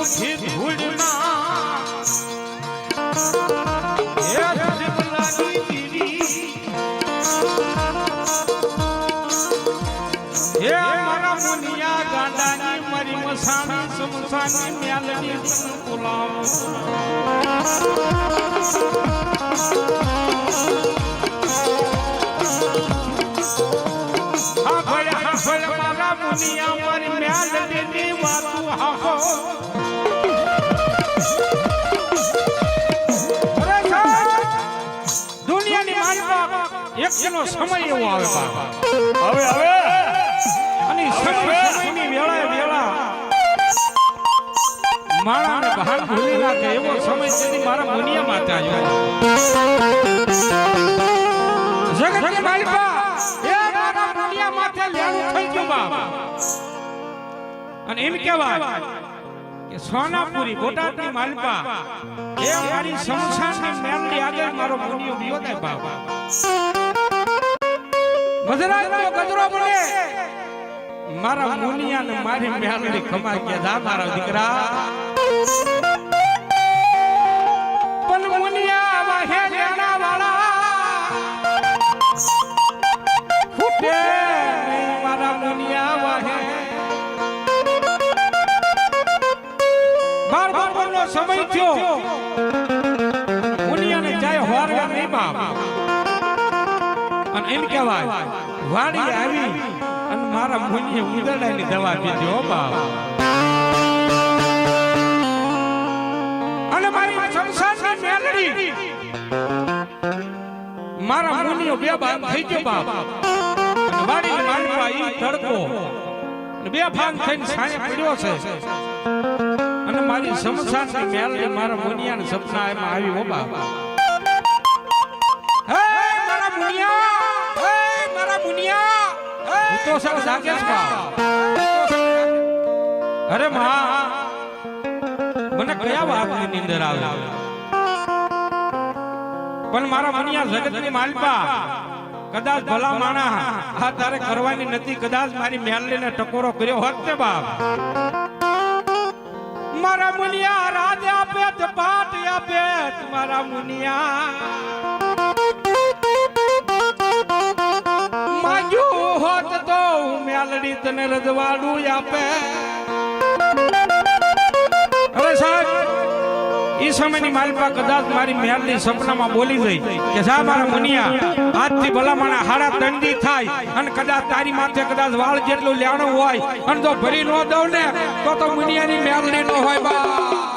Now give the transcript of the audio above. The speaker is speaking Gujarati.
ઉઠી મારા મુનિયા મારી મ્યાલ દેની વાતું હાહો. માલિકા એક દિનો સમય એવો આવે. હવે હવે. અને સમય સમયની વેળાએ વેળા. માણાને બહાર ભૂલી નાખે એવો સમય સુધી મારા મુનિયા માથે આવ્યો. જગતની માલિકા એ મારા મુનિયા માથે લેણું થઈ ગયું બાપ. અને એમ કહેવાય કે સોનાપુરી બોટાદની માલિકા એ મારી સંસારની મેલની આગળ મારો મુનિયો વિયો થાય બાપ નો ગજરો બને મારા મુનિયાને મારી મેલડી ખમા કે જા મારા દીકરા. પણ મુનિયા વાહે લેણા વાળા. ફૂટે મારા મુનિયા વાહે બાર બાર નો સમય થયો. અને એમ કહેવાય, વાડી આવી અને મારા મુનિએ ઉદડાની દવા પીધી, હો બાપ. અને મારી સંસારની મેલડી, મારા મુનિયો બે ભાગ થઈ ગયો બાપ. વાડીની માંડવા ઈ તડકો બે ભાગ થઈને સાંજે પડ્યો છે. અને મારી શમશાનની મેલડી મારા મુનિયાને સપના એમાં આવી, હો બાપ. તો સર જાગે જ અરે મા મને કયા વાતની નીંદર આવે? પણ મારા મનિયા જગતની માલપા, કદાચ ભલા માણા આ તારે કરવાની નથી, કદાચ મારી મેલડીને ટકોરો કર્યો હોત ને બાપ. મારા મુનિયા રાજ આપે પાટ આપે મારા મુનિયા તને રજવાડું આપે. અરે સાહેબ, એ સમયની માલપા કદાચ મારી મેલની સપનામાં બોલી ગઈ કે જા મારા મુનિયા, આજથી ભલામણા હાડા તંડી થાય અને કદાચ તારી માથે કદાચ વાળ જેટલું લેણું હોય અને જો ભરી ન દઉં ને, તો તો મુનિયાની ને નો હોય બા.